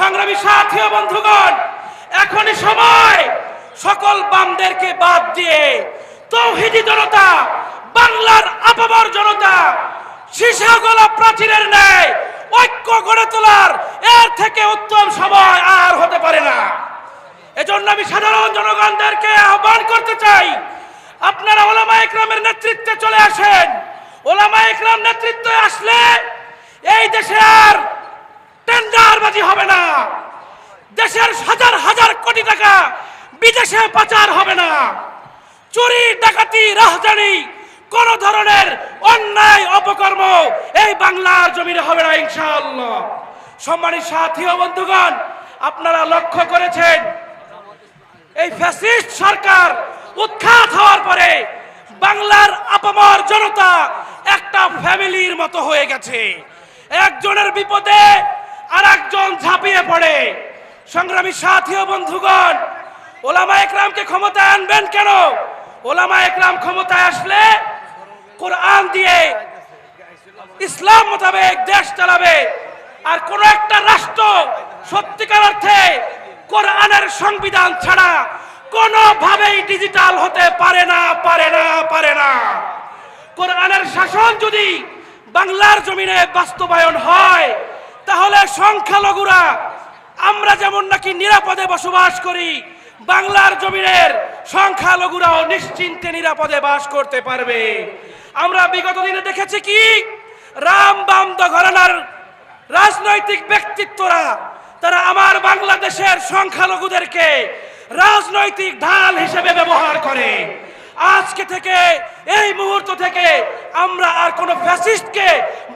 সংগ্রামী সাথী বন্ধুগণ, এখনই সময় সকল বামদেরকে বাদ দিয়ে তৌহিদি জনতা, বাংলার আপামর জনতা সীসাগোলা প্রাচীরের ন্যায় ঐক্য গড়ে তোলার এর থেকে উত্তম সময় আর হতে পারে না। এজন্য আমি সাধারণ জনগণদেরকে আহ্বান করতে চাই, আপনারা ওলামা ইকরামের নেতৃত্বে চলে আসেন। ওলামা ইকরাম নেতৃত্বে আসলে এই দেশে আর টেন্ডারবাজি হবে না দেশের হাজার হাজার কোটি টাকা বিদেশে পাচার হবে না। চুরি, ডাকাতি, রাহজানি, কোন ধরনের অন্যায়, অপকর্ম এই বাংলার জমিনে হবে না ইনশাআল্লাহ। সম্মানিত সাথী ও বন্ধুগণ, আপনারা লক্ষ্য করেছেন, এই ফ্যাসিস্ট সরকার উৎখাত হওয়ার পরে বাংলার আপামর জনতা একটা ফ্যামিলির মতো হয়ে গেছে। একজনের বিপদে আর একজন ঝাঁপিয়ে পড়ে। সংগ্রামী সাথী ও বন্ধুগণ, ওলামা একরামকে ক্ষমতায় আনবেন কেন? ওলামা একরাম ক্ষমতায় আসলে কোরআন দিয়ে ইসলাম মোতাবেক দেশ চালাবে। আর কোন একটা রাষ্ট্র সত্যিকার অর্থে কোরআনের সংবিধান ছাড়া কোনোভাবেই ডিজিটাল হতে পারে না পারে না পারে না। কোরআনের শাসন যদি বাংলার জমিনে বাস্তবায়ন হয়, তাহলে সংখ্যালঘুরা আমরা যেমন নাকি নিরাপদে বসবাস করি, বাংলার জমিনের সংখ্যালঘুরাও নিশ্চিন্তে নিরাপদে বাস করতে পারবে। আমরা বিগত দিনে দেখেছি কি? রাম বাম ঘরানার রাজনৈতিক ব্যক্তিত্বরা, তারা আমার বাংলাদেশের সংখ্যালঘুদেরকে রাজনৈতিক ঢাল হিসেবে ব্যবহার করে। আজকে থেকে, এই মুহূর্ত থেকে আমরা আর কোন ফ্যাসিস্টকে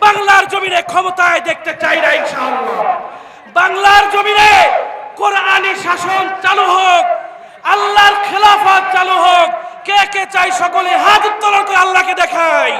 বাংলার জমিনে ক্ষমতায় দেখতে চাই জমিনে কোরআনি শাসন চালু হোক, আল্লাহর খেলাফত চালু হোক, কে কে চাই সকলে হাত উত্তোলন করে আল্লাহকে দেখায়